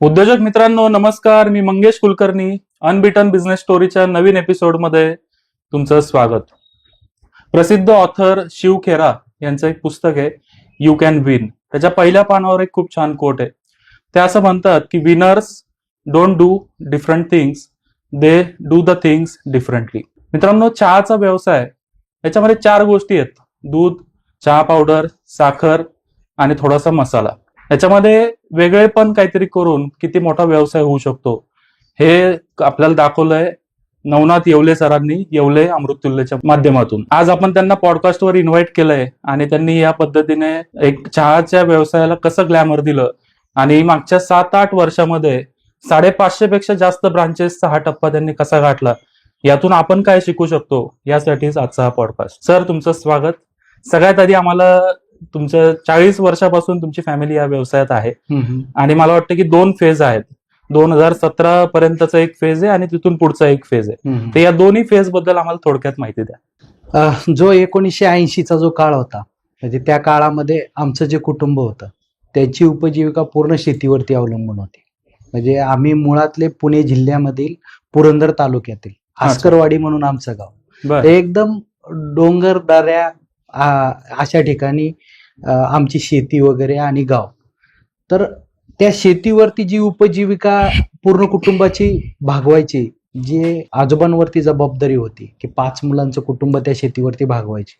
उद्योजक मित्रांनो नमस्कार. मी मंगेश कुलकर्णी अनबिटन बिझनेस स्टोरीच्या नवीन एपिसोडमध्ये तुमचं स्वागत. प्रसिद्ध ऑथर शिव खेरा यांचं एक पुस्तक आहे यू कॅन विन त्याच्या पहिल्या पानावर एक खूप छान कोट आहे. ते असं म्हणतात की winners don't do different things they do the things differently मित्रांनो चहाचा व्यवसाय याच्यामध्ये चार गोष्टी आहेत. दूध चहा पावडर साखर आणि थोडासा मसाला. याच्यामध्ये वेगळे पण काहीतरी करून किती मोठा व्यवसाय होऊ शकतो. हे आपल्याला दाखवलंय नवनाथ येवले सरांनी येवले अमृतुल्यच्या माध्यमातून. आज आपण त्यांना पॉडकास्टवर इन्व्हाइट केलंय आणि त्यांनी या पद्धतीने एक चहाच्या व्यवसायाला कसं ग्लॅमर दिलं आणि मागच्या सात आठ वर्षामध्ये साडेपाचशे पेक्षा जास्त ब्रांचेसचा हा टप्पा त्यांनी कसा गाठला यातून आपण काय शिकू शकतो यासाठीच आजचा हा पॉडकास्ट सर तुमचं स्वागत. सगळ्यात आधी आम्हाला तुमच्या चाळीस वर्षापासून तुमची फॅमिली या व्यवसायात आहे. आणि मला वाटतं की दोन फेज आहेत. दोन हजार सतरा पर्यंतचा एक फेज आहे आणि तिथून पुढचा एक फेज आहे. तर या दोन्ही फेजबद्दल आम्हाला थोडक्यात माहिती द्या. जो एकोणीसशे ऐंशीचा जो काळ होता म्हणजे त्या काळामध्ये आमचं जे कुटुंब होतं त्याची उपजीविका पूर्ण शेतीवरती अवलंबून होती. म्हणजे आम्ही मुळातले पुणे जिल्ह्यामधील पुरंदर तालुक्यातील आस्करवाडी म्हणून आमचं गाव. एकदम डोंगर दऱ्या अशा ठिकाणी आमची शेती वगैरे आणि गाव. तर त्या शेतीवरती जी उपजीविका पूर्ण कुटुंबाची भागवायची जी आजोबांवरती जबाबदारी होती की पाच मुलांचं कुटुंब त्या शेतीवरती भागवायची.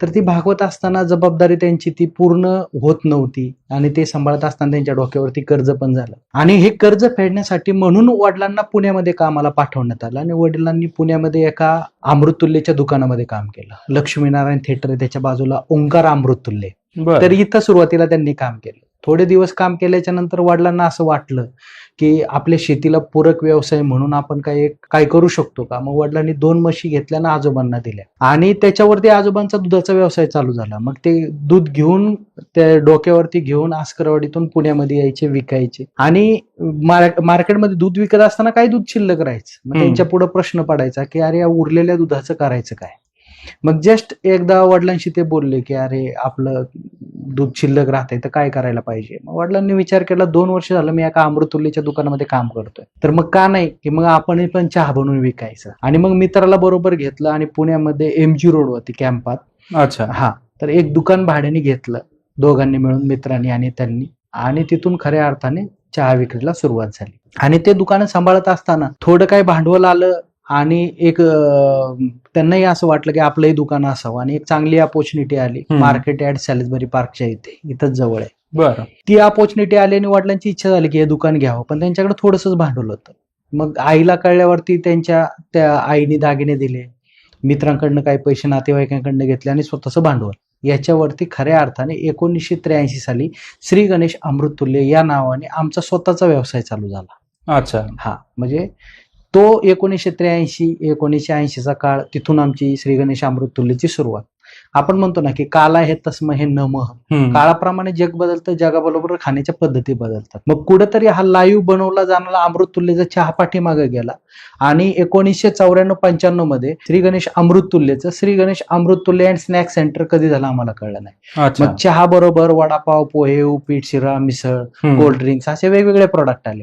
तर ती भागवत असताना जबाबदारी त्यांची ती पूर्ण होत नव्हती. आणि ते सांभाळत असताना त्यांच्या डोक्यावरती कर्ज पण झालं. आणि हे कर्ज फेडण्यासाठी म्हणून वडिलांना पुण्यामध्ये कामाला पाठवण्यात आलं. आणि वडिलांनी पुण्यामध्ये एका अमृतुल्यच्या दुकानामध्ये काम केलं. लक्ष्मीनारायण थिएटर आहे त्याच्या बाजूला ओंकार अमृतुल्य तर इथं सुरुवातीला त्यांनी काम केलं. थोडे दिवस काम केल्याच्यानंतर वडिलांना असं वाटलं की आपल्या शेतीला पूरक व्यवसाय म्हणून आपण काय काय करू शकतो का? मग वडिलांनी दोन म्हशी घेतल्या ना आजोबांना दिल्या. आणि त्याच्यावरती आजोबांचा दुधाचा व्यवसाय चालू झाला. मग ते दूध घेऊन त्या डोक्यावरती घेऊन आस्करवाडीतून पुण्यामध्ये यायचे विकायचे. आणि मार- मार्केटमध्ये दूध विकत असताना काही दूध शिल्लक राहायचं. मग. त्यांच्या पुढे प्रश्न पडायचा की अरे या उरलेल्या दुधाचं करायचं काय? मग जस्ट एकदा वडिलांशी ते बोलले की अरे आपलं दूध शिल्लक राहतंय तर काय करायला पाहिजे? मग वडिलांनी विचार केला दोन वर्ष झालं मी एका अमृतुल्यच्या दुकानामध्ये काम करतोय. तर मग का नाही की मग आपण पण चहा बनवून विकायचं. आणि मग मित्राला बरोबर घेतलं आणि पुण्यामध्ये एमजी रोडवरती कॅम्पात. अच्छा. हा. तर एक दुकान भाड्याने घेतलं दोघांनी मिळून मित्रांनी आणि त्यांनी. आणि तिथून खऱ्या अर्थाने चहा विक्रीला सुरुवात झाली. आणि ते दुकान सांभाळत असताना थोडं काय भांडवल आलं आणि एक त्यांनाही असं वाटलं की आपलंही दुकान असावं. आणि एक चांगली अपॉर्च्युनिटी आली. मार्केट ऍट सॅलिसबरी पार्कच्या इथे. इथंच जवळ आहे. बर. ती अपॉर्च्युनिटी आली आणि वडिलांची इच्छा झाली की हे दुकान घ्यावं. पण त्यांच्याकडे थोडंसंच भांडवल होतं. मग आईला कळल्यावरती त्यांच्या त्या आईने दागिने दिले. मित्रांकडनं काही पैसे नातेवाईकांकडनं घेतले आणि स्वतःचं भांडवल. याच्यावरती खऱ्या अर्थाने एकोणीसशे त्र्याऐंशी साली श्री गणेश अमृततुल्य या नावाने आमचा स्वतःचा व्यवसाय चालू झाला. अच्छा. हा. म्हणजे तो एकोणीसशे त्र्याऐंशी एकोणीसशे ऐंशीचा काळ तिथून आमची श्री गणेश अमृततुल्यची सुरुवात. आपण म्हणतो ना की काला हे तस्म हे नमः. हम्म. काळाप्रमाणे जग बदलतं जगाबरोबर खाण्याच्या पद्धती बदलतात. मग कुठेतरी हा लाईव्ह बनवला जाणारा अमृततुल्यचा चहा पाठीमागे गेला. आणि एकोणीसशे चौऱ्याण्णव पंच्याण्णवमध्ये Shri Ganesh अमृततुल्यचं Shri Ganesh Amruttulya and snack centre कधी झालं आम्हाला कळलं नाही. मग चहा बरोबर वडापाव पोहे उपीट शिरा मिसळ. कोल्ड ड्रिंक्स असे वेगवेगळे प्रोडक्ट आले.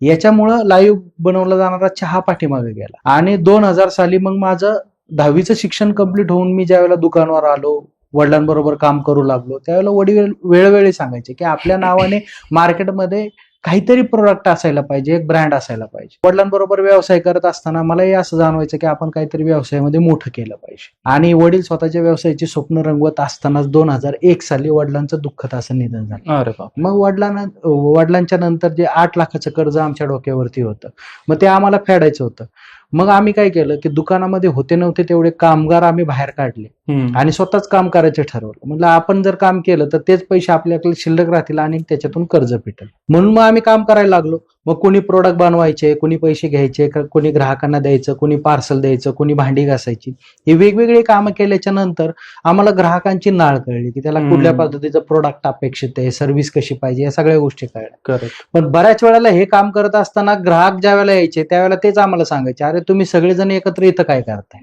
याच्यामुळं लाईव्ह बनवला जाणारा चहा पाठीमागे गेला. आणि दोन हजार साली मग माझं दहावीचं शिक्षण कंप्लीट होऊन मी ज्यावेळेला दुकानावर आलो वडिलांबरोबर काम करू लागलो त्यावेळेला वडील वेळोवेळी सांगायचे की आपल्या नावाने मार्केटमध्ये काहीतरी प्रोडक्ट असायला पाहिजे एक ब्रँड असायला पाहिजे. वडिलांबरोबर व्यवसाय करत असताना मलाही असं जाणवायचं की आपण काहीतरी व्यवसायामध्ये मोठं केलं पाहिजे. आणि वडील स्वतःच्या व्यवसायाची स्वप्न रंगवत असतानाच दोन हजार एक साली वडिलांचं दुःखद असं निधन झालं. मग वडिलांना वडिलांच्या नंतर जे आठ लाखाचं कर्ज आमच्या डोक्यावरती होतं. मग ते आम्हाला फेडायचं होतं. मग आम्ही काय केलं की दुकानामध्ये होते नव्हते तेवढे कामगार आम्ही बाहेर काढले. आणि स्वतःच काम करायचं ठरवलं. म्हटलं आपण जर काम केलं तर तेच पैसे आपल्याकडे शिल्लक राहतील आणि त्याच्यातून कर्ज भेटेल. म्हणून मग आम्ही काम करायला लागलो. मग कोणी प्रोडक्ट बनवायचे कोणी पैसे घ्यायचे कोणी ग्राहकांना द्यायचं कोणी पार्सल द्यायचं कोणी भांडी घासायची ही वेगवेगळी कामं केल्याच्यानंतर आम्हाला ग्राहकांची नाळ कळली की त्याला. कुठल्या पद्धतीचं प्रोडक्ट अपेक्षित आहे सर्व्हिस कशी पाहिजे या सगळ्या गोष्टी कळल्या. पण बऱ्याच वेळेला हे काम करत असताना ग्राहक ज्या वेळेला यायचे त्यावेळेला तेच आम्हाला सांगायचे अरे तुम्ही सगळेजण एकत्र इथं काय करताय.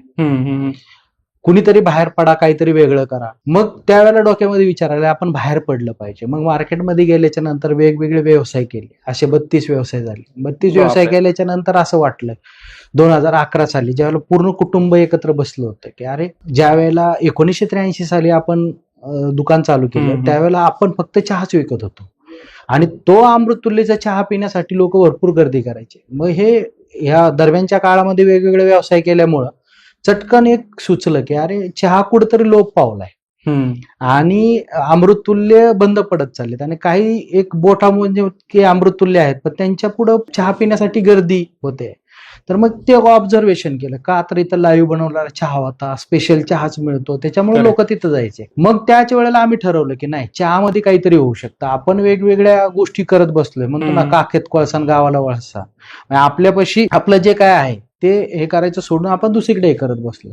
कुणीतरी बाहेर पडा काहीतरी वेगळं करा. मग त्यावेळेला डोक्यामध्ये विचार आला आपण बाहेर पडलं पाहिजे. मग मार्केटमध्ये गेल्याच्यानंतर वेगवेगळे व्यवसाय केले. असे बत्तीस व्यवसाय झाले. बत्तीस. व्यवसाय केल्याच्यानंतर असं वाटलं दोन हजार अकरा साली ज्यावेळेला पूर्ण कुटुंब एकत्र बसलं होतं की अरे ज्या वेळेला एकोणीसशे त्र्याऐंशी साली आपण दुकान चालू केलं. त्यावेळेला आपण फक्त चहाच विकत होतो. आणि तो अमृतुल्यचा चहा पिण्यासाठी लोक भरपूर गर्दी करायचे. मग हे ह्या दरम्यानच्या काळामध्ये वेगवेगळे व्यवसाय केल्यामुळं चटकन एक सुचलं की अरे चहा कुठंतरी लोप पावलाय. आणि अमृततुल्य बंद पडत चाललेत. आणि काही एक बोटा म्हणजे की अमृततुल्य आहेत पण त्यांच्या पुढं चहा पिण्यासाठी गर्दी होते. तर मग ते ऑब्झर्वेशन केलं. का तर इथं लाईव्ह बनवलेला चहा होता स्पेशल चहाच मिळतो. त्याच्यामुळे. लोक तिथं जायचे. मग त्याच वेळेला आम्ही ठरवलं की नाही चहामध्ये काहीतरी होऊ शकतं. आपण वेगवेगळ्या गोष्टी करत बसलोय. म्हणतो ना. काखेत कोळसा गावाला वळसा. आपल्यापाशी आपलं जे काय आहे ते हे करायचं सोडून आपण दुसरीकडे हे करत बसलो.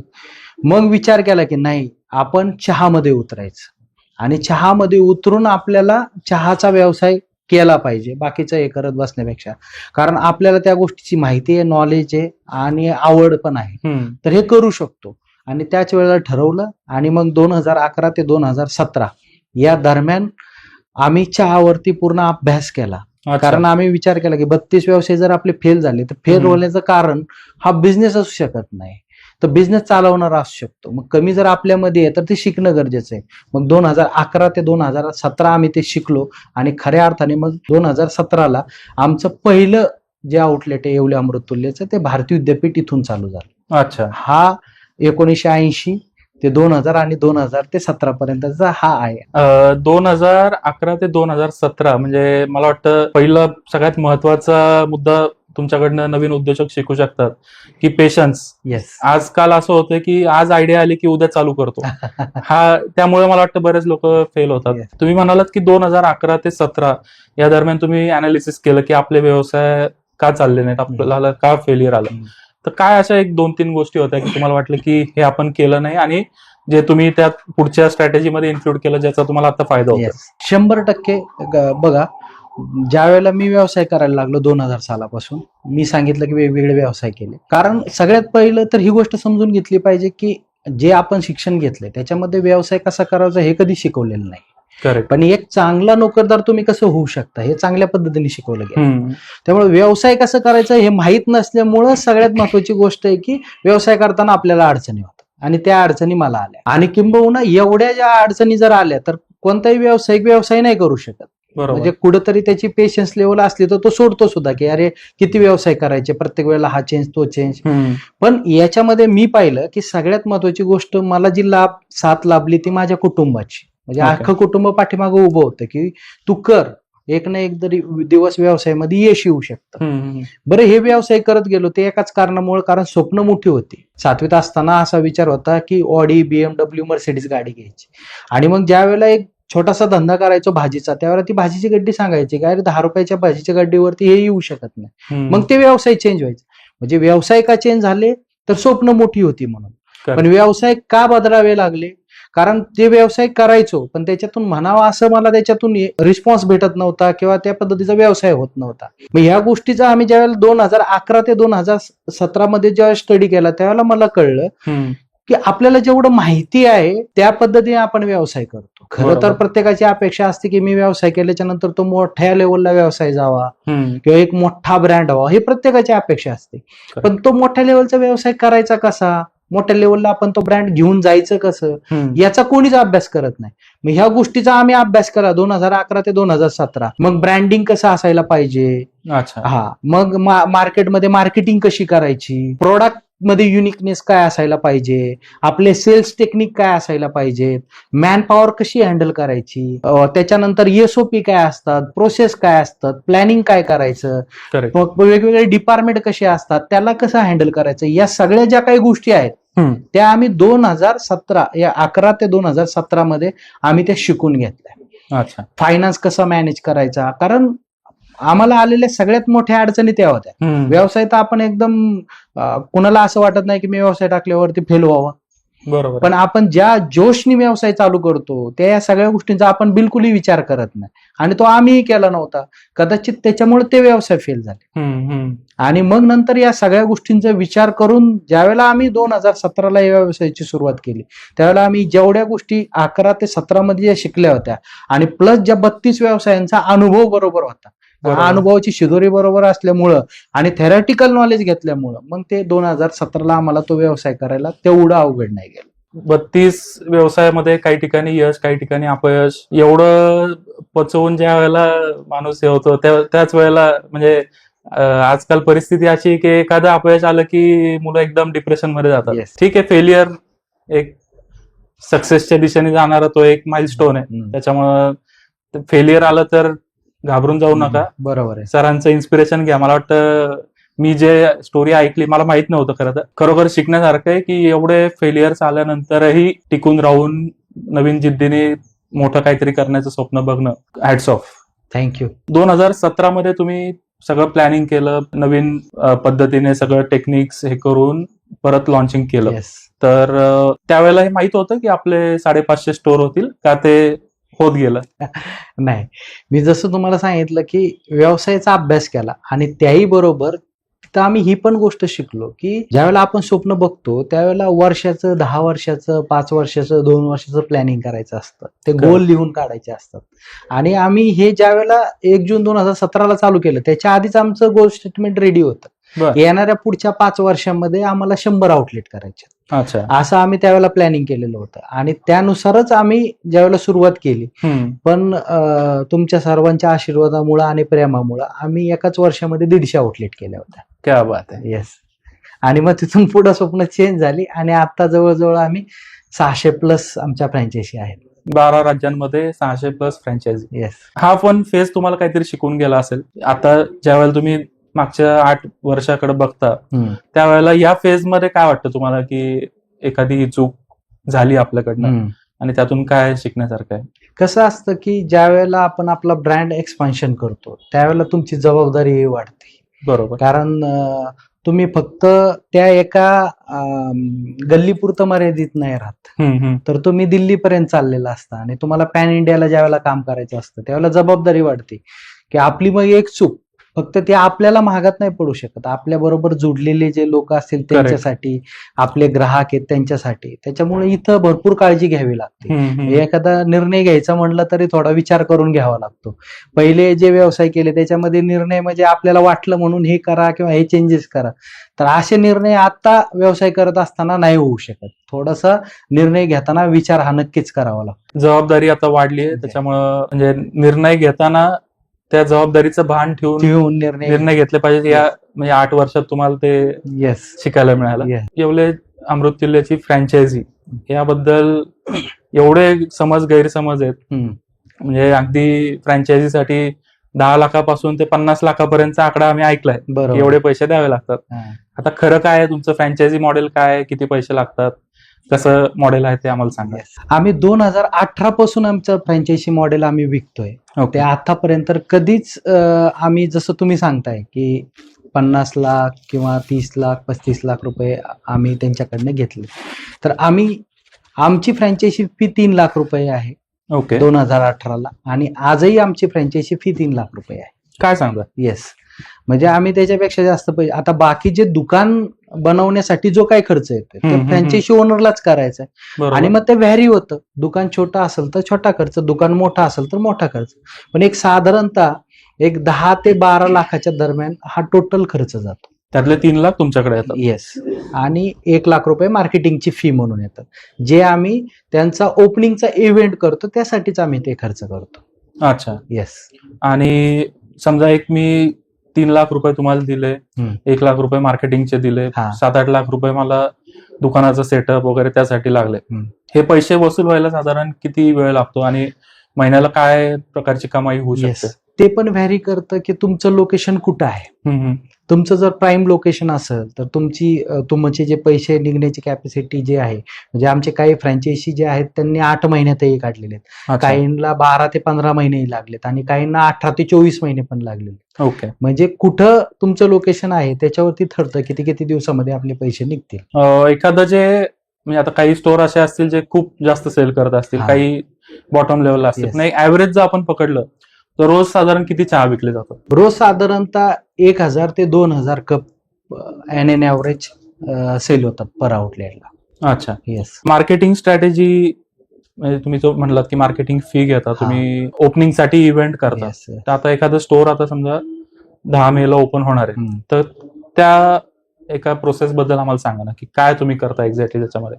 मग विचार केला की नाही आपण चहामध्ये उतरायचं. आणि चहामध्ये उतरून आपल्याला चहाचा व्यवसाय केला पाहिजे बाकीचं हे करत बसण्यापेक्षा. कारण आपल्याला त्या गोष्टीची माहिती आहे नॉलेज आहे आणि आवड पण आहे. तर हे करू शकतो. आणि त्याच वेळेला ठरवलं आणि मग दोन हजार अकरा ते दोन हजार सतरा या दरम्यान आम्ही चहावरती पूर्ण अभ्यास केला. कारण आम्ही विचार केला की बत्तीस व्यवसाय जर आपले फेल झाले तर फेल. होण्याचं कारण हा बिझनेस असू शकत नाही. तर बिझनेस चालवणारा असू शकतो. मग कमी जर आपल्यामध्ये आहे तर ते शिकणं गरजेचं आहे. मग दोन हजार अकरा ते दोन हजार सतरा आम्ही ते शिकलो आणि खऱ्या अर्थाने मग दोन हजार सतराला आमचं पहिलं जे आउटलेट आहे येवले अमृततुल्यचं ते भारतीय विद्यापीठ इथून चालू झालं. अच्छा. हा एकोणीसशे ऐंशी ते दोन हजार आणि दोन हजार ते सतरा पर्यंतचा हा आहे. दोन हजार अकरा ते दोन हजार सतरा म्हणजे मला वाटतं पहिला सगळ्यात महत्त्वाचा मुद्दा तुमच्याकडनं नवीन उद्योजक शिकू शकतात की पेशन्स येस आजकाल असं होतं की आज आयडिया आली की उद्या चालू करतो. हा त्यामुळे मला वाटतं बरेच लोक फेल होतात. Yes. तुम्ही म्हणालात की दोन हजार अकरा ते सतरा या दरम्यान तुम्ही अनालिसिस केलं की आपले व्यवसाय का चालले नाहीत? आपल्याला का फेलियर आलं. तर काय अशा एक दोन तीन गोष्टी होत्या की तुम्हाला वाटलं की हे आपण केलं नाही आणि जे तुम्ही त्यात पुढच्या स्ट्रॅटेजीमध्ये इन्क्लूड केलं ज्याचा तुम्हाला आता फायदा होतो शंभर टक्के बघा ज्या वेळेला मी व्यवसाय करायला लागलो दोन हजार सालापासून मी सांगितलं की वेगवेगळे व्यवसाय केले. कारण सगळ्यात पहिलं तर ही गोष्ट समजून घेतली पाहिजे की जे आपण शिक्षण घेतलंय त्याच्यामध्ये व्यवसाय कसा करायचा हे कधी शिकवलेलं नाही. करेक्ट पण एक चांगला नोकरदार तुम्ही कसं होऊ शकता? हे चांगल्या पद्धतीने शिकवलं गेलं. त्यामुळे व्यवसाय कसं करायचं हे माहीत नसल्यामुळं सगळ्यात महत्वाची गोष्ट आहे की व्यवसाय करताना आपल्याला अडचणी होतात. आणि त्या अडचणी मला आल्या. आणि किंबहुना एवढ्या ज्या अडचणी जर आल्या तर कोणताही व्यावसायिक व्यवसाय नाही करू शकत. म्हणजे कुठंतरी त्याची पेशन्स लेवल असली तर तो सोडतो सुद्धा की अरे किती व्यवसाय करायचे? प्रत्येक वेळेला हा चेंज तो चेंज. पण याच्यामध्ये मी पाहिलं की सगळ्यात महत्वाची गोष्ट मला जी लाभ साथ लाभली ती माझ्या कुटुंबाची. म्हणजे. अख्खं कुटुंब पाठीमागं उभं होतं की तू कर. एक ना एक तरी दिवस व्यवसायामध्ये यश येऊ शकतं. बरं हे व्यवसाय करत गेलो ते एकाच कारणामुळे कारण स्वप्न मोठी होती. सातवीत असताना असा विचार होता की ऑडी बीएमडब्ल्यू मर्सिडीज गाडी घ्यायची. आणि मग ज्या वेळेला एक छोटासा धंदा करायचो भाजीचा त्यावेळेला ती भाजीची गड्डी सांगायची काय दहा रुपयाच्या भाजीच्या गड्डीवरती हे येऊ शकत नाही. मग ते व्यवसाय चेंज व्हायचे. म्हणजे व्यवसाय का चेंज झाले? तर स्वप्न मोठी होती म्हणून. पण व्यवसाय का बदलावे लागले? कारण ते व्यवसाय करायचो पण त्याच्यातून म्हणावा असं मला त्याच्यातून रिस्पॉन्स भेटत नव्हता किंवा त्या पद्धतीचा व्यवसाय होत नव्हता मग ह्या गोष्टीचा आम्ही ज्यावेळेला दोन हजार अकरा ते दोन हजार सतरा मध्ये जेव्हा स्टडी केला त्यावेळेला मला कळलं. की आपल्याला जेवढं माहिती आहे त्या पद्धतीने आपण व्यवसाय करतो खरं तर. प्रत्येकाची अपेक्षा असते की मी व्यवसाय केल्याच्यानंतर तो मोठ्या लेवलला व्यवसाय जावा. किंवा एक मोठा ब्रँड व्हावा ही प्रत्येकाची अपेक्षा असते. पण तो मोठ्या लेवलचा व्यवसाय करायचा कसा मोठ्या लेवलला आपण तो ब्रँड घेऊन जायचं कसं. याचा कोणीच अभ्यास करत नाही. मग ह्या गोष्टीचा आम्ही अभ्यास केला दोन हजार अकरा ते दोन हजार सतरा. मग ब्रँडिंग कसं असायला पाहिजे? अच्छा. हा. मग मा- मार्केटमध्ये मार्केटिंग कशी करायची? प्रोडक्ट मध्ये युनिकनेस काय असायला पाहिजे? आपले सेल्स टेक्निक काय असायला पाहिजेत मॅन पॉवर कशी हँडल करायची? त्याच्यानंतर एसओपी काय असतात? प्रोसेस काय असतात? प्लॅनिंग काय करायचं? वेगवेगळे डिपार्टमेंट कसे असतात? त्याला कसं हँडल करायचं? या सगळ्या ज्या काही गोष्टी आहेत त्या आम्ही दोन हजार सतरा या अकरा ते दोन हजार सतरा मध्ये आम्ही त्या शिकून घेतल्या. अच्छा. फायनान्स कसा मॅनेज करायचा? कारण आम्हाला आलेल्या सगळ्यात मोठ्या अडचणी त्या होत्या. व्यवसाय तर आपण एकदम कुणाला असं वाटत नाही की मी व्यवसाय टाकल्यावरती फेल व्हावा बरोबर पण आपण ज्या जोशनी व्यवसाय चालू करतो त्या या सगळ्या गोष्टींचा आपण बिलकुलही विचार करत नाही आणि तो आम्हीही केला नव्हता कदाचित त्याच्यामुळे ते व्यवसाय फेल झाले. आणि मग नंतर या सगळ्या गोष्टींचा विचार करून ज्यावेळेला आम्ही दोन हजार सतराला या व्यवसायाची सुरुवात केली त्यावेळेला आम्ही जेवढ्या गोष्टी अकरा ते सतरा मध्ये ज्या शिकल्या होत्या आणि प्लस ज्या बत्तीस व्यवसायांचा अनुभव बरोबर होता. अनुभवाची शिदोरी बरोबर असल्यामुळं आणि थेरॅटिकल नॉलेज घेतल्यामुळं मग ते दोन हजार सतराला आम्हाला तो व्यवसाय करायला तेवढं अवघड नाही गेलं बत्तीस व्यवसायामध्ये काही ठिकाणी यश काही ठिकाणी अपयश एवढं पचवून ज्या वेळेला माणूस हे होतो त्या- त्याच वेळेला म्हणजे आजकाल परिस्थिती अशी की एखादं अपयश आलं की मुलं एकदम डिप्रेशनमध्ये जातात. ठीक आहे फेलियर एक सक्सेसच्या दिशेने जाणारा तो एक माइलस्टोन आहे. त्याच्यामुळं फेलियर आलं तर घाबरून जाऊ नका. बरोबर आहे. सरांचं इन्स्पिरेशन घ्या. मला वाटतं मी जे स्टोरी ऐकली मला माहीत नव्हतं खरं तर. खरोखर शिकण्यासारखं आहे की एवढे फेलियर्स आल्यानंतरही टिकून राहून नवीन जिद्दीने मोठं काहीतरी करण्याचं स्वप्न बघणं हॅट्स ऑफ थँक्यू दोन हजार सतरा मध्ये तुम्ही सगळं प्लॅनिंग केलं नवीन पद्धतीने सगळं टेक्निक्स हे करून परत लॉन्चिंग केलं. येस तर त्यावेळेला हे माहीत होतं की आपले साडेपाचशे स्टोर होतील का ते होत गेलं नाही मी जसं तुम्हाला सांगितलं की व्यवसायाचा अभ्यास केला आणि त्याही बरोबर तिथं आम्ही ही पण गोष्ट शिकलो की ज्यावेळेला आपण स्वप्न बघतो त्यावेळेला वर्षाचं दहा वर्षाचं पाच वर्षाचं दोन वर्षाचं प्लॅनिंग करायचं असतं ते गोल. लिहून काढायचे असतात आणि आम्ही हे ज्यावेळेला एक जून दोन हजार सतराला चालू केलं त्याच्या आधीच आमचं गोल स्टेटमेंट रेडी होतं. येणाऱ्या पुढच्या पाच वर्षांमध्ये आम्हाला शंभर आउटलेट करायचे. अच्छा. असं आम्ही त्यावेळेला प्लॅनिंग केलेलं होतं. आणि त्यानुसारच आम्ही ज्यावेळेला सुरुवात केली. पण तुमच्या सर्वांच्या आशीर्वादामुळं आणि प्रेमामुळं आम्ही एकाच वर्षामध्ये दीडशे आउटलेट केल्या होत्या. क्या बात आहे. येस आणि मग तिथून पुढे स्वप्न चेंज झाली आणि आता जवळजवळ आम्ही सहाशे प्लस आमच्या फ्रँचायसी आहेत. बारा राज्यांमध्ये सहाशे प्लस फ्रँचायझी येस हा पण फेज तुम्हाला काहीतरी शिकून गेला असेल. आता ज्यावेळेला तुम्ही मागच्या आठ वर्षाकडे बघता त्यावेळेला या फेजमध्ये काय वाटतं तुम्हाला की एखादी चूक झाली आपल्याकडनं? आणि त्यातून काय शिकण्यासारखं आहे? कसं असतं की ज्या वेळेला आपण आपला ब्रँड एक्सपान्शन करतो त्यावेळेला तुमची जबाबदारी वाढते. बरोबर. कारण तुम्ही फक्त त्या एका गल्लीपुरतं मर्यादित नाही राहत. तर तुम्ही दिल्लीपर्यंत चाललेला असता आणि तुम्हाला पॅन इंडियाला ज्यावेळेला काम करायचं असतं त्यावेळेला जबाबदारी वाढते. की आपली मग एक चूक फक्त ते आपल्याला महागात नाही पडू शकत. आपल्या बरोबर जुडलेले जे लोक असतील त्यांच्यासाठी आपले ग्राहक आहेत त्यांच्यासाठी. त्याच्यामुळे इथं भरपूर काळजी घ्यावी लागते. एखादा निर्णय घ्यायचा म्हटलं तरी थोडा विचार करून घ्यावा लागतो. पहिले जे व्यवसाय केले त्याच्यामध्ये निर्णय म्हणजे आपल्याला वाटलं म्हणून हे करा किंवा हे चेंजेस करा. तर असे निर्णय आता व्यवसाय करत असताना नाही होऊ शकत. थोडासा निर्णय घेताना विचार हा नक्कीच करावा लागतो. जबाबदारी आता वाढली आहे. त्याच्यामुळं म्हणजे निर्णय घेताना त्या जबाबदारीचं भान ठेवून ठेवून निर्णय निर्णय घेतले पाहिजे या म्हणजे आठ वर्षात तुम्हाला ते येस शिकायला मिळालं. येवले अमृत किल्ल्याची फ्रँचायझी याबद्दल एवढे समज गैरसमज आहेत. म्हणजे अगदी फ्रँचायझीसाठी दहा लाखापासून ते पन्नास लाखापर्यंतचा आकडा आम्ही ऐकलाय. बरोबर. एवढे पैसे द्यावे लागतात. हा. आता खरं काय आहे? तुमचं फ्रँचायझी मॉडेल काय आहे? किती पैसे लागतात? कसं मॉडेल आहे ते आम्हाला सांगा. आम्ही दोन हजार अठरा पासून आमचं फ्रँचायसी मॉडेल आम्ही विकतोय. ते आतापर्यंत कधीच आम्ही जसं तुम्ही सांगताय की पन्नास लाख किंवा तीस लाख पस्तीस लाख रुपये आम्ही त्यांच्याकडनं घेतले. तर आम्ही आमची फ्रँचायसी फी तीन लाख रुपये आहे. ओके दोन हजार अठराला. आणि आजही आमची फ्रँचायसी फी तीन लाख रुपये आहे. काय सांगता येस म्हणजे आम्ही त्याच्यापेक्षा जास्त पैसे आता बाकी जे दुकान बनवण्यासाठी जो काही खर्च येतो हम्म, तो हम्म, फ्रँचायसी ओनरलाच करायचा आहे आणि मग ते व्हॅरी होतं. दुकान छोटं असेल तर छोटा खर्च दुकान मोठा असेल तर मोठा खर्च. पण एक साधारणतः एक दहा ते बारा लाखाच्या दरम्यान हा टोटल खर्च जातो. त्यातले तीन लाख तुमच्याकडे येतात. येस आणि एक लाख रुपये मार्केटिंगची फी म्हणून येतात. जे आम्ही त्यांचा ओपनिंगचा इव्हेंट करतो त्यासाठीच आम्ही ते खर्च करतो. अच्छा. येस आणि समजा एक मी तीन लाख रुपये तुम्हाला दिले. एक लाख रुपये मार्केटिंगचे दिले. सात आठ लाख रुपये मला दुकानाचं सेटअप वगैरे त्यासाठी लागले. हे पैसे वसूल व्हायला साधारण किती वेळ लागतो आणि महिन्याला काय प्रकारची कमाई होऊ शकते ते पण व्हॅरी करतं की तुमचं लोकेशन कुठं आहे. तुमचं जर प्राईम लोकेशन असेल तर तुमची तुमचे जे पैसे निघण्याची कॅपॅसिटी जे आहे म्हणजे आमचे काही फ्रँचायसी जे आहेत त्यांनी आठ महिन्यातही काढलेले आहेत. काहींना बारा ते पंधरा महिनेही लागलेत आणि काहींना अठरा ते चोवीस महिने पण लागलेले ओके म्हणजे कुठं तुमचं लोकेशन आहे त्याच्यावरती ठरतं किती किती दिवसामध्ये आपले पैसे निघतील एखादं जे म्हणजे आता काही स्टोअर असे असतील जे खूप जास्त सेल करत असतील. काही बॉटम लेवलला असतील. नाही ऍव्हरेज जर आपण पकडलं तर रोज साधारण किती चहा विकले जातात? रोज साधारणतः एक हजार ते दोन हजार cup an an average sale होतात पर आउटलेटला अच्छा. येस मार्केटिंग स्ट्रॅटेजी म्हणजे तुम्ही जो म्हणलात की मार्केटिंग फी घेता तुम्ही ओपनिंगसाठी इव्हेंट करता. तर आता एखादं स्टोअर आता समजा दहा मे ला ओपन होणार आहे. तर त्या एका प्रोसेस बद्दल आम्हाला सांगा ना की काय तुम्ही करता एक्झॅक्टली त्याच्यामध्ये?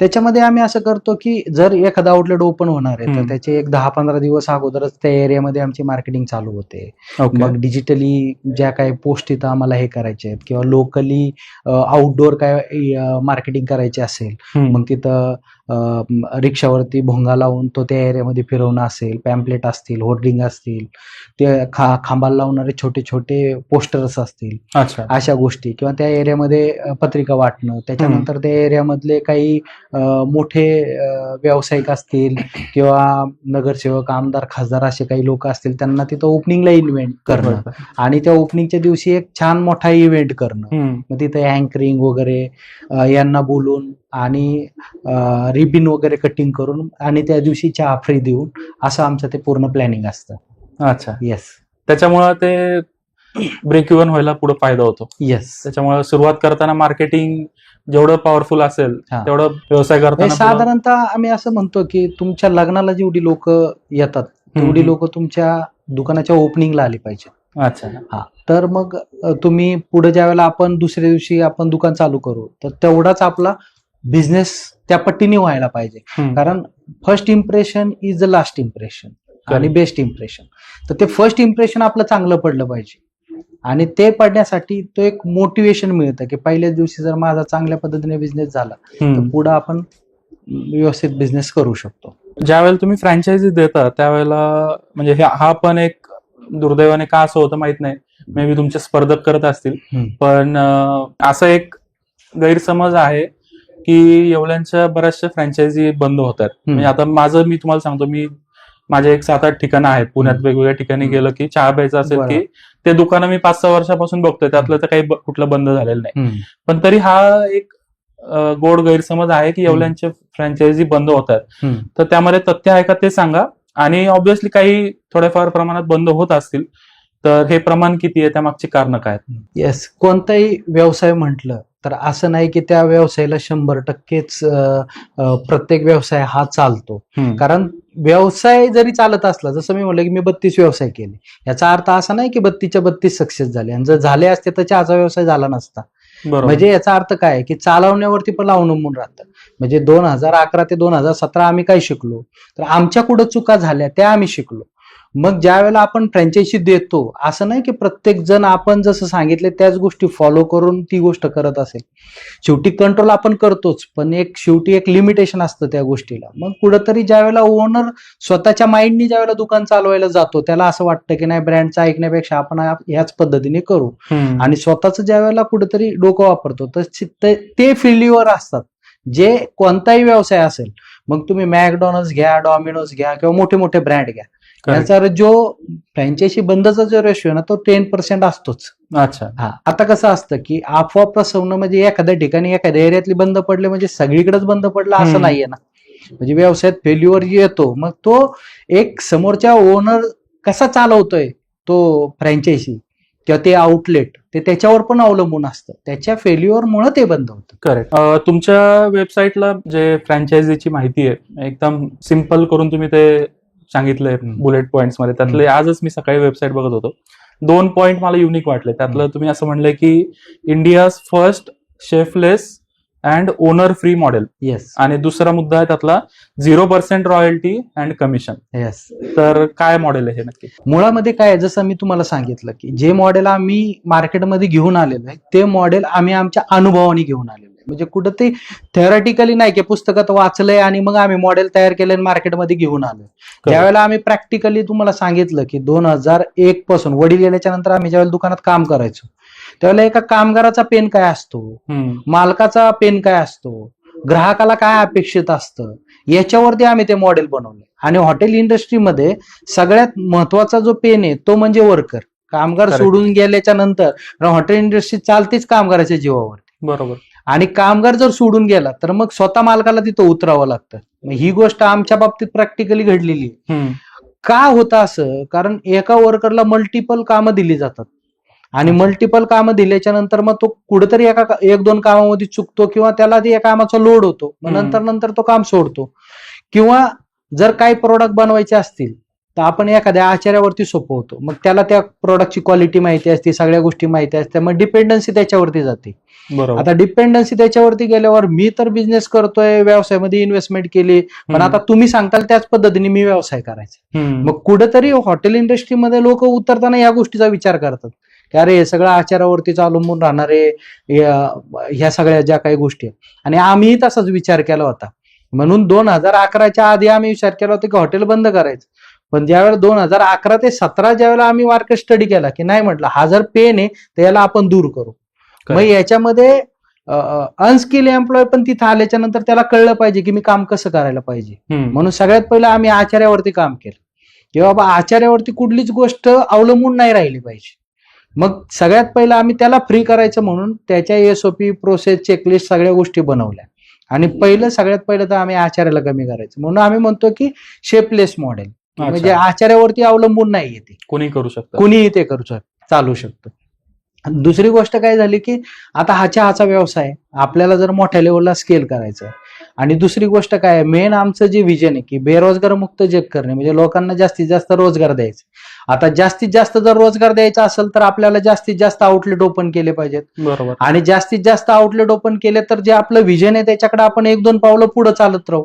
त्याच्यामध्ये आम्ही असं करतो की जर एखादा आउटलेट ओपन होणार आहे तर. त्याचे एक दहा पंधरा दिवस अगोदरच त्या एरियामध्ये आमची मार्केटिंग चालू होते. मग डिजिटली ज्या काही पोस्ट इथं आम्हाला हे करायचे आहेत किंवा लोकली आउटडोअर काय मार्केटिंग करायची असेल मग तिथं रिक्षावरती भोंगा लावून तो त्या एरियामध्ये फिरवणं असेल पॅम्पलेट असतील होर्डिंग असतील ते खा खांबाला लावणारे छोटे छोटे पोस्टर्स असतील अशा गोष्टी. किंवा त्या एरियामध्ये पत्रिका वाटणं. त्याच्यानंतर त्या एरियामधले काही मोठे व्यावसायिक असतील किंवा नगरसेवक आमदार खासदार असे काही लोक असतील त्यांना तिथं ओपनिंगला इन्व्हेंट करणं. आणि त्या ओपनिंगच्या दिवशी एक छान मोठा इव्हेंट करणं. मग तिथे अँकरिंग वगैरे यांना बोलून आणि रिबिन वगैरे कटिंग करून आणि त्या दिवशी चहा फ्री देऊन असं आमचं ते पूर्ण प्लॅनिंग असतं. अच्छा. येस त्याच्यामुळं ते ब्रेक इव्हन व्हायला पुढे फायदा होतो. येस त्याच्यामुळे सुरुवात करताना मार्केटिंग जेवढं पॉवरफुल असेल. तेवढं व्यवसाय करताना साधारणतः आम्ही असं म्हणतो की तुमच्या लग्नाला जेवढी लोक येतात तेवढी. लोक तुमच्या दुकानाच्या ओपनिंगला आली पाहिजे अच्छा. हा. तर मग तुम्ही पुढे ज्या वेळेला आपण दुसऱ्या दिवशी आपण दुकान चालू करू तर तेवढाच आपला बिझनेस त्या पट्टीने व्हायला पाहिजे. कारण first impression is the last impression आणि. बेस्ट इम्प्रेशन तर ते फर्स्ट इम्प्रेशन आपलं चांगलं पडलं पाहिजे आणि ते पडण्यासाठी तो एक मोटिवेशन मिळतं की पहिल्याच दिवशी जर माझा चांगल्या पद्धतीने बिझनेस झाला तर. पुढे आपण व्यवस्थित बिझनेस करू शकतो ज्यावेळेला तुम्ही फ्रँचायझी देता त्यावेळेला म्हणजे हे- पण एक दुर्दैवाने का असं होतं माहीत नाही मे बी तुमचे स्पर्धक करत असतील. पण असा एक गैरसमज आहे की येवल्यांच्या बऱ्याचशा फ्रँचायझी बंद होत आहेत म्हणजे आता माझं मी तुम्हाला सांगतो मी माझे एक सात आठ ठिकाणं आहेत पुण्यात. वेगवेगळ्या ठिकाणी. गेलं की चहा प्यायचं असेल. की ते दुकानं मी पाच सहा वर्षापासून बघतोय त्यातलं तर काही कुठलं बंद झालेलं नाही. पण तरी हा एक गोड गैरसमज आहे की येवल्यांच्या फ्रँचायझी बंद होत आहेत हम्म. तर त्यामध्ये तथ्य आहे का ते सांगा आणि ऑब्व्हियसली काही थोड्याफार प्रमाणात बंद होत असतील तर हे प्रमाण किती आहे त्यामागची कारण काय? येस कोणताही व्यवसाय म्हटलं तर असं नाही की त्या व्यवसायाला शंभर टक्केच प्रत्येक व्यवसाय हा चालतो. कारण व्यवसाय जरी चालत असला जसं मी म्हणलं की मी बत्तीस व्यवसाय केले. याचा अर्थ असा नाही की बत्तीसच्या बत्तीस सक्सेस झाले. आणि जर झाले असते तर चहाचा व्यवसाय झाला नसता. म्हणजे याचा अर्थ काय की चालवण्यावरती पण अवलंबून राहतं. म्हणजे दोन हजार अकरा ते दोन हजार सतरा आम्ही काय शिकलो. तर आमच्या कुठं चुका झाल्या त्या आम्ही शिकलो. मग ज्या वेळेला आपण फ्रँचायझी देतो असं नाही की प्रत्येक जण आपण जसं सांगितले त्याच गोष्टी फॉलो करून ती गोष्ट करत असेल शेवटी कंट्रोल आपण करतोच पण एक शेवटी एक लिमिटेशन असतं त्या गोष्टीला मग कुठंतरी ज्या वेळेला ओनर स्वतःच्या माइंडनी ज्या वेळेला दुकान चालवायला जातो त्याला असं वाटतं की नाही ब्रँडचं ऐकण्यापेक्षा आपण ह्याच पद्धतीने करू. आणि स्वतःच ज्या वेळेला कुठेतरी डोकं वापरतो तर ते- फेल्युअर असतात जे कोणताही व्यवसाय असेल मग तुम्ही मॅकडॉनल्ड्स घ्या डॉमिनोज घ्या किंवा मोठे मोठे ब्रँड घ्या. याचा जो फ्रँचायझी बंदचा जो रेशो आहे ना तो टेन पर्सेंट असतोच. अच्छा. हा. आता कसं असतं की अफवा प्रसवणं म्हणजे एखाद्या ठिकाणी एखाद्या एरियातली बंद पडले म्हणजे सगळीकडेच बंद पडलं असं. नाहीये ना. म्हणजे व्यवसायात फेल्युअर येतो मग तो एक समोरच्या ओनर कसा चालवतोय तो फ्रँचायझी किंवा ते आउटलेट ते त्याच्यावर पण अवलंबून असतं. त्याच्या फेल्युअरमुळे ते बंद होतं. करेक्ट तुमच्या वेबसाईटला जे फ्रँचायझीची माहिती आहे एकदम सिंपल करून तुम्ही ते सांगितलंय. बुलेट पॉइंट्समध्ये. त्यातले आजच मी सकाळी वेबसाईट बघत होतो. दोन पॉइंट मला युनिक वाटले. त्यातलं तुम्ही असं म्हणलंय की India's first chefless and owner free model yes आणि दुसरा मुद्दा आहे त्यातला zero percent royalty and commission yes तर काय मॉडेल आहे हे नक्की? मुळामध्ये काय आहे, जसं मी तुम्हाला सांगितलं की जे मॉडेल आम्ही मार्केटमध्ये घेऊन आलेलो आहे ते मॉडेल आम्ही आमच्या अनुभवाने घेऊन आलेलो म्हणजे कुठं ते थेरटिकली नाही की पुस्तकात वाचलंय आणि मग आम्ही मॉडेल तयार केलं आणि मार्केटमध्ये घेऊन आलोय. ज्यावेळेला आम्ही प्रॅक्टिकली तुम्हाला सांगितलं की दोन हजार एक पासून वडील गेल्याच्यानंतर आम्ही ज्यावेळेला दुकानात काम करायचो त्यावेळेला एका कामगाराचा पेन काय असतो. मालकाचा पेन काय असतो? ग्राहकाला काय अपेक्षित असतं? याच्यावरती आम्ही ते मॉडेल बनवले आणि हॉटेल इंडस्ट्रीमध्ये सगळ्यात महत्त्वाचा जो पेन आहे तो म्हणजे वर्कर कामगार. सोडून गेल्याच्यानंतर हॉटेल इंडस्ट्री चालतेच कामगाराच्या जीवावर बरोबर. आणि कामगार जर सोडून गेला तर मग स्वतः मालकाला तिथं उतरावं लागतं. मग ही गोष्ट आमच्या बाबतीत प्रॅक्टिकली घडलेली. का होतं असं? कारण एका वर्करला मल्टिपल कामं दिली जातात. आणि मल्टिपल कामं दिल्याच्या नंतर मग तो कुठेतरी एका एक दोन कामामध्ये चुकतो किंवा त्याला त्या कामाचा लोड होतो. मग. नंतर नंतर तो काम सोडतो. किंवा जर काही प्रोडक्ट बनवायचे असतील तर आपण एखाद्या आचार्यावरती सोपवतो. मग त्याला त्या प्रोडक्टची क्वालिटी माहिती असते सगळ्या गोष्टी माहिती असते मग डिपेंडन्सी त्याच्यावरती जाते. आता डिपेंडन्सी त्याच्यावरती गेल्यावर मी तर बिझनेस करतोय व्यवसायामध्ये इन्व्हेस्टमेंट केली पण. आता तुम्ही सांगताल त्याच पद्धतीने मी व्यवसाय करायचा. मग कुठेतरी हॉटेल इंडस्ट्रीमध्ये लोक उतरताना या गोष्टीचा विचार करतात. की अरे हे सगळं आचारावरतीच अवलंबून राहणारे ह्या सगळ्या ज्या काही गोष्टी आहेत. आणि आम्ही तसाच विचार केला होता. म्हणून दोन हजार अकराच्या आधी आम्ही विचार केला होता की हॉटेल बंद करायचं. पण ज्यावेळेला दोन हजार अकरा ते सतरा ज्यावेळेला आम्ही मार्केट स्टडी केला की नाही म्हटलं हा जर पेन आहे तर याला आपण दूर करू. मग. याच्यामध्ये अनस्किल एम्प्लॉय पण तिथं आल्याच्यानंतर त्याला कळलं पाहिजे की मी काम कसं करायला पाहिजे. म्हणून सगळ्यात पहिलं आम्ही आचार्यावरती काम केलं. की बाबा आचार्यावरती कुठलीच गोष्ट अवलंबून नाही राहिली पाहिजे. मग सगळ्यात पहिलं आम्ही त्याला फ्री करायचं म्हणून त्याच्या एसओपी प्रोसेस चेकलिस्ट सगळ्या गोष्टी बनवल्या. आणि पहिलं सगळ्यात पहिलं तर आम्ही आचार्याला कमी करायचं. म्हणून आम्ही म्हणतो की शेपलेस मॉडेल म्हणजे. आचार्यावरती अवलंबून नाही येते कोणी करू शकतं. कुणीही ते करू शक चालू शकतं. दुसरी गोष्ट काय झाली की आता हा चहाचा व्यवसाय. आपल्याला जर मोठ्या लेवलला स्केल करायचं आहे. आणि दुसरी गोष्ट काय मेन आमचं जे विजन आहे की बेरोजगार मुक्त जग करणे म्हणजे लोकांना जास्तीत जास्त रोजगार द्यायचा आता जास्तीत जास्त जर रोजगार द्यायचा असेल तर आपल्याला जास्तीत जास्त आउटलेट ओपन केले पाहिजेत. बरोबर. आणि जास्तीत जास्त आउटलेट ओपन केले तर जे आपलं विजन आहे त्याच्याकडे आपण एक दोन पावलं पुढे चालत राहू.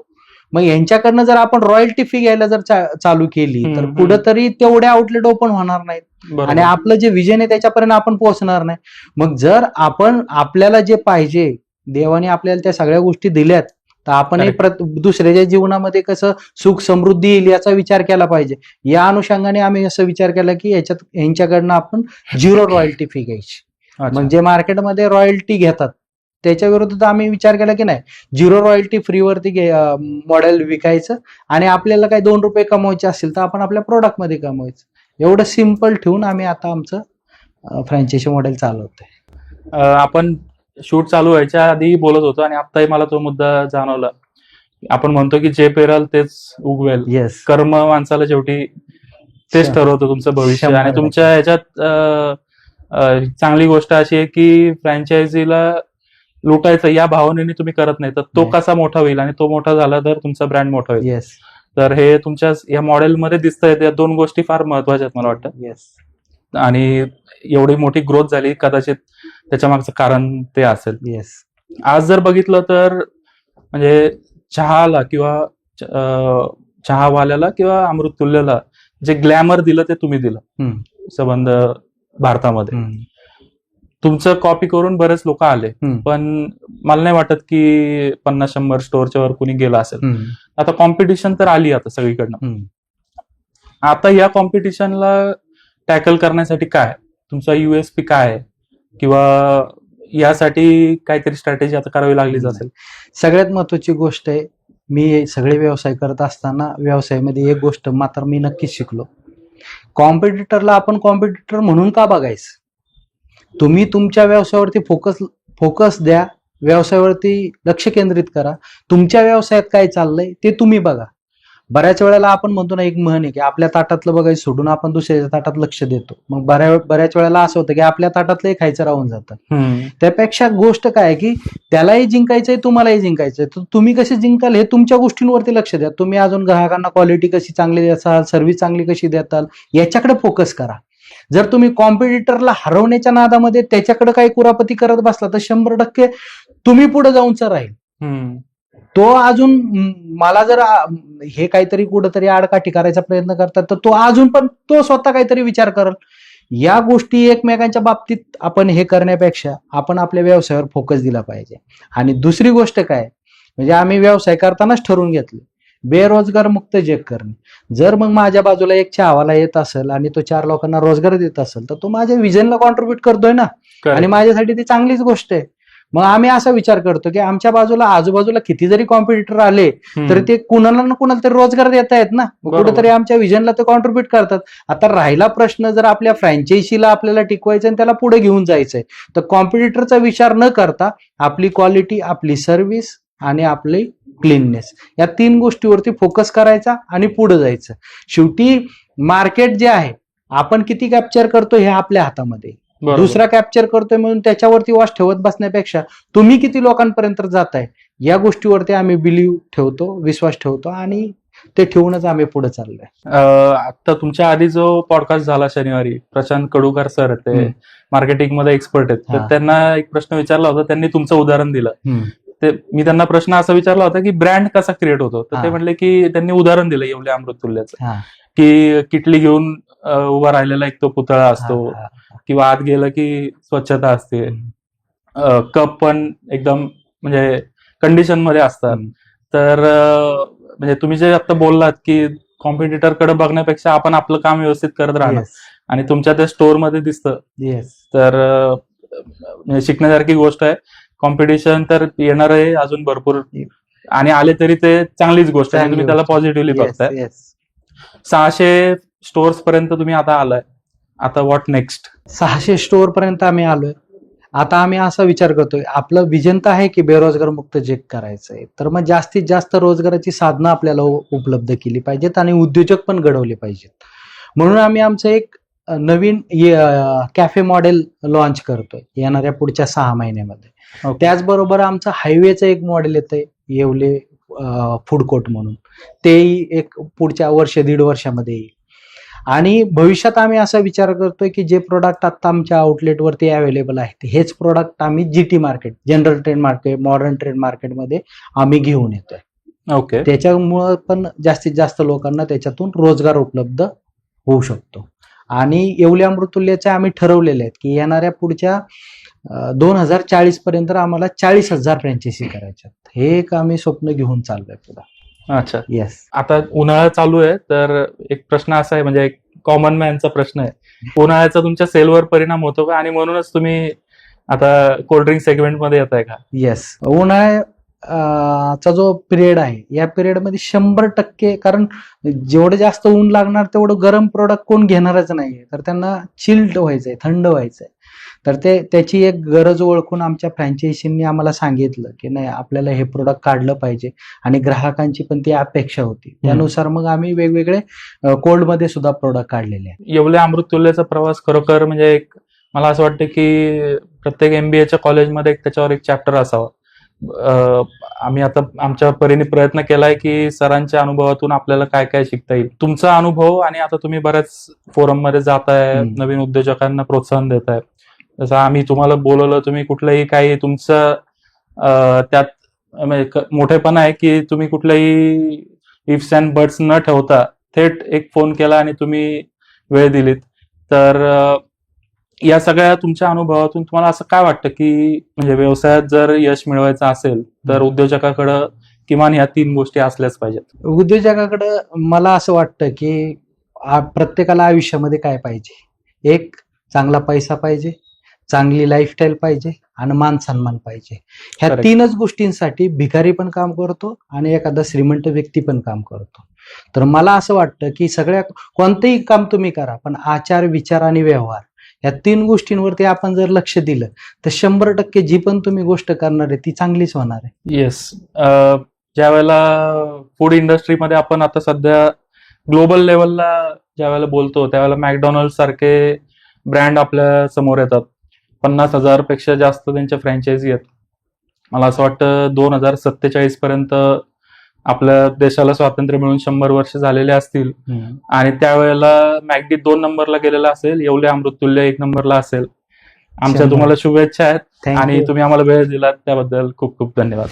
मग यांच्याकडनं जर आपण रॉयल्टी फी घ्यायला जर चा- चालू केली तर कुठंतरी तेवढे आउटलेट ओपन होणार नाहीत. आणि आपलं जे विजन आहे त्याच्यापर्यंत आपण पोहोचणार नाही मग जर आपण आपल्याला जे पाहिजे देवाने आपल्याला त्या सगळ्या गोष्टी दिल्यात तर. प्रत- दुसऱ्याच्या जीवनामध्ये कसं सुख समृद्धी येईल याचा विचार केला पाहिजे या अनुषंगाने आम्ही असं विचार केला की याच्यात यांच्याकडनं आपण झिरो रॉयल्टी फी घ्यायची. म्हणजे मार्केटमध्ये रॉयल्टी घेतात त्याच्या विरोधात आम्ही विचार केला की नाही. झिरो रॉयल्टी फ्रीवरती मॉडेल विकायचं आणि आपल्याला काही दोन रुपये कमवायचे असतील तर आपण आपल्या प्रोडक्टमध्ये कमवायचं. एवढं सिंपल ठेवून आम्ही आता आमचं फ्रँचायसी मॉडेल चालवतोय. आपण शूट चालू व्हायच्या आधी बोलत होतो आणि आत्ताही मला तो मुद्दा जाणवला. आपण म्हणतो की जे पेरल तेच उगवेल. येस कर्म माणसाला शेवटी तेच ठरवतं तुमचं भविष्य. आणि. तुमच्या ह्याच्यात चांगली गोष्ट अशी आहे की फ्रँचायझीला लुटायचं या भावनेने तुम्ही करत नाही. तर तो. कसा मोठा होईल आणि तो मोठा झाला तर तुमचा ब्रँड मोठा होईल? येस तर हे तुमच्या या मॉडेलमध्ये दिसतंय त्या दोन गोष्टी फार महत्त्वाच्या आहेत मला वाटतं. येस आणि एवढी मोठी ग्रोथ झाली कदाचित त्याच्या मागचं कारण ते असेल. येस आज जर बघितलं तर म्हणजे चहाला किंवा च- अं, चहावाल्याला किंवा अमृततुल्यला जे ग्लॅमर दिलं ते तुम्ही दिलं. हम्म. संबंध भारतामध्ये. तुमचं कॉपी करून बरेच लोक आले. पण मला नाही वाटत की पन्नास शंभर स्टोअरच्या वर कुणी गेलं असेल. आता कॉम्पिटिशन तर आली आता सगळीकडनं. आता या कॉम्पिटिशनला टॅकल करण्यासाठी काय? तुमचा युएसपी काय? आहे किंवा यासाठी काहीतरी स्ट्रॅटेजी आता करावी लागलीच असेल सगळ्यात महत्वाची गोष्ट आहे मी सगळे व्यवसाय करत असताना व्यवसायामध्ये एक गोष्ट मात्र मी नक्कीच शिकलो. कॉम्पिटिटरला आपण कॉम्पिटिटर म्हणून का बघायचं? तुम्ही तुमच्या व्यवसायावरती फोकस फोकस द्या. व्यवसायावरती लक्ष केंद्रित करा. तुमच्या व्यवसायात काय चाललंय ते तुम्ही बघा. बऱ्याच वेळेला आपण म्हणतो ना एक म्हण आहे की आपल्या ताटातलं बघायचं सोडून आपण दुसऱ्याच्या ताटात लक्ष देतो. मग बऱ्या बऱ्याच वेळेला असं होतं की आपल्या ताटातलंही खायचं राहून जातं. त्यापेक्षा गोष्ट काय की त्यालाही जिंकायचंय तुम्हालाही जिंकायचंय. तर तुम्ही कसे जिंकाल हे तुमच्या गोष्टींवरती लक्ष द्या. तुम्ही अजून ग्राहकांना क्वालिटी कशी चांगली द्याल सर्व्हिस चांगली कशी देताल याच्याकडे फोकस करा. जर तुम्ही कॉम्पिटिटरला हरवण्याच्या नादामध्ये त्याच्याकडे काही कुरापती करत बसला तर शंभर टक्के तुम्ही पुढे जाऊनच राहील. हम्म. तो अजून मला जर हे काहीतरी कुठंतरी आडकाठी करायचा प्रयत्न करतात तर तो अजून पण तो स्वतः काहीतरी विचार करल. या गोष्टी एकमेकांच्या बाबतीत आपण हे करण्यापेक्षा आपण आपल्या व्यवसायावर फोकस दिला पाहिजे. आणि दुसरी गोष्ट काय? म्हणजे आम्ही व्यवसाय करतानाच ठरवून घेतले. बेरोजगार मुक्त जग करणे जर मग माझ्या बाजूला एक चहावाला येत असेल आणि तो चार लोकांना रोजगार देत असेल तर तो माझ्या विजनला कॉन्ट्रीब्युट करतोय ना. आणि माझ्यासाठी ती चांगलीच गोष्ट आहे मग आम्ही असा विचार करतो की आमच्या बाजूला आजूबाजूला किती जरी कॉम्पिटिटर आले. तर ते कुणाला ना कुणाला तरी रोजगार देत आहेत ना. कुठेतरी आमच्या विजनला ते कॉन्ट्रीब्युट करतात आता राहिला प्रश्न जर आपल्या फ्रँचायझीला आपल्याला टिकवायचं आणि त्याला पुढे घेऊन जायचंय तर कॉम्पिटिटरचा विचार न करता आपली क्वालिटी आपली सर्व्हिस आणि आपली क्लीननेस या तीन गोष्टीवरती फोकस करायचा आणि पुढे जायचं शेवटी मार्केट जे आहे आपण किती कॅप्चर करतो हे आपल्या हातामध्ये. दुसरा कॅप्चर करतोय म्हणून त्याच्यावरती वॉच ठेवत बसण्यापेक्षा तुम्ही किती लोकांपर्यंत जाताय या गोष्टीवरती आम्ही बिलीव्ह ठेवतो विश्वास ठेवतो आणि ते ठेवूनच आम्ही पुढे चाललोय आता तुमच्या आधी जो पॉडकास्ट झाला शनिवारी प्रशांत कडूकर सर ते. मार्केटिंगमध्ये एक्सपर्ट आहेत तर. त्यांना एक प्रश्न विचारला होता त्यांनी तुमचं उदाहरण दिलं ते मी त्यांना प्रश्न असा विचारला होता की ब्रँड कसा क्रिएट होतो तर ते. म्हणले की त्यांनी उदाहरण दिलं येवले अमृत तुल्ल्याचं हा. की किटली घेऊन उभा राहिलेला एक तो पुतळा असतो. किंवा आत गेलं की स्वच्छता असते कप पण एकदम म्हणजे कंडिशनमध्ये असतात. तर म्हणजे तुम्ही जे आता बोललात की कॉम्पिटिटरकडे बघण्यापेक्षा आपण आपलं काम व्यवस्थित करत राहणं Yes, आणि तुमच्या त्या स्टोअरमध्ये दिसतं. तर म्हणजे शिकण्यासारखी गोष्ट आहे कॉम्पिटिशन तर येणार आहे अजून भरपूर. आणि आले तरी ते चांगलीच गोष्ट आहे. तुम्ही त्याला. पॉझिटिव्हली बघताय. सहाशे स्टोअर्स पर्यंत तुम्ही आता आलाय. आता व्हॉट नेक्स्ट सहाशे स्टोअर पर्यंत आम्ही आलोय. आता आम्ही असा विचार करतोय आपलं विजन तर आहे की बेरोजगार मुक्त जग करायचंय तर मग जास्तीत जास्त रोजगाराची साधनं आपल्याला उपलब्ध केली पाहिजेत आणि उद्योजक पण घडवले पाहिजेत. म्हणून आम्ही आमचं एक नवीन कॅफे मॉडेल लॉन्च करतोय येणाऱ्या पुढच्या सहा महिन्यामध्ये. त्याचबरोबर आमचं हायवेचं एक मॉडेल येतंय येवले फूड कोर्ट म्हणून. तेही एक पुढच्या वर्ष दीड वर्षामध्ये येईल. आणि भविष्यात आम्ही असा विचार करतोय की जे प्रोडक्ट आता आमच्या आउटलेटवरती अवेलेबल आहेत हेच प्रोडक्ट आम्ही G T market general trade market modern trade मार्केटमध्ये आम्ही घेऊन येतोय. ओके त्याच्यामुळं पण जास्तीत जास्त लोकांना त्याच्यातून रोजगार उपलब्ध होऊ शकतो. आणि येवले अमृतुल्यचे आम्ही ठरवलेले आहेत की येणाऱ्या पुढच्या दोन हजार चाळीस पर्यंत आम्हाला चाळीस हजार फ्रँचायसी करायच्या. हे एक आम्ही स्वप्न घेऊन चाललोय पुढे. अच्छा. येस आता उन्हाळा चालू आहे तर एक प्रश्न असा आहे म्हणजे एक कॉमन मॅनचा प्रश्न आहे. उन्हाळ्याचा तुमच्या सेलवर परिणाम होतो का? आणि म्हणूनच तुम्ही आता कोल्ड्रिंक सेगमेंटमध्ये येत आहे का येस उन्हाळ्याचा जो पिरियड आहे या पिरियडमध्ये शंभर टक्के कारण जेवढं जास्त ऊन लागणार तेवढं गरम प्रोडक्ट कोण घेणारच नाहीये. तर त्यांना चिल्ड व्हायचंय थंड व्हायचंय. तर ते त्याची एक गरज ओळखून आमच्या फ्रँचायझींनी आम्हाला सांगितलं की नाही आपल्याला हे प्रोडक्ट काढलं पाहिजे. आणि ग्राहकांची पण ती अपेक्षा होती. त्यानुसार मग आम्ही वेगवेगळे कोल्डमध्ये सुद्धा प्रोडक्ट काढलेले आहेत. येवले अमृत तुल्यचा प्रवास खरोखर म्हणजे एक मला असं वाटतं की प्रत्येक एमबीएच्या कॉलेजमध्ये एक त्याच्यावर एक चॅप्टर असावं. आम्ही आता आमच्या परीने प्रयत्न केलाय की सरांच्या अनुभवातून आपल्याला काय काय शिकता येईल. तुमचा अनुभव आणि आता तुम्ही बऱ्याच फोरममध्ये जाताय. नवीन उद्योजकांना प्रोत्साहन देताय. जसं आम्ही तुम्हाला बोलवलं तुम्ही कुठलंही काही तुमचं अं, त्यात म्हणजे मोठेपणा आहे की तुम्ही कुठलंही इफ्स अँड बर्ड्स न ठेवता थेट एक फोन केला आणि तुम्ही वेळ दिलीत. तर या सगळ्या तुमच्या अनुभवातून तुम्हाला असं काय वाटतं की म्हणजे व्यवसायात जर यश मिळवायचं असेल तर उद्योजकाकडं किमान या तीन गोष्टी असल्याच पाहिजेत. उद्योजकाकडं मला असं वाटतं की प्रत्येकाला आयुष्यामध्ये काय पाहिजे? एक चांगला पैसा पाहिजे चांगली लाईफस्टाईल पाहिजे आणि मान सन्मान पाहिजे. ह्या. तीनच गोष्टींसाठी भिकारी पण काम करतो आणि एखादा श्रीमंत व्यक्ती पण काम करतो. तर मला असं वाटतं की सगळ्या कोणतेही काम तुम्ही करा पण आचार विचार आणि व्यवहार या तीन गोष्टींवरती आपण जर लक्ष दिलं तर शंभर टक्के जी पण तुम्ही गोष्ट करणार आहे ती चांगलीच होणार आहे. येस ज्या वेळेला फूड इंडस्ट्रीमध्ये आपण आता सध्या ग्लोबल लेवलला ज्या वेळेला बोलतो त्यावेळेला मॅकडॉनल्ड सारखे ब्रँड आपल्यासमोर येतात. पन्नास हजारपेक्षा जास्त त्यांच्या फ्रँचायझी आहेत. मला असं वाटतं दोन हजार सत्तेचाळीस पर्यंत आपल्या देशाला स्वातंत्र्य मिळून शंभर वर्ष झालेले असतील. आणि त्यावेळेला मॅगडी दोन नंबरला गेलेला असेल येवले अमृततुल्य एक नंबरला असेल. आमच्या. तुम्हाला शुभेच्छा आहेत. आणि. तुम्ही आम्हाला वेळ दिलात त्याबद्दल खूप खूप धन्यवाद.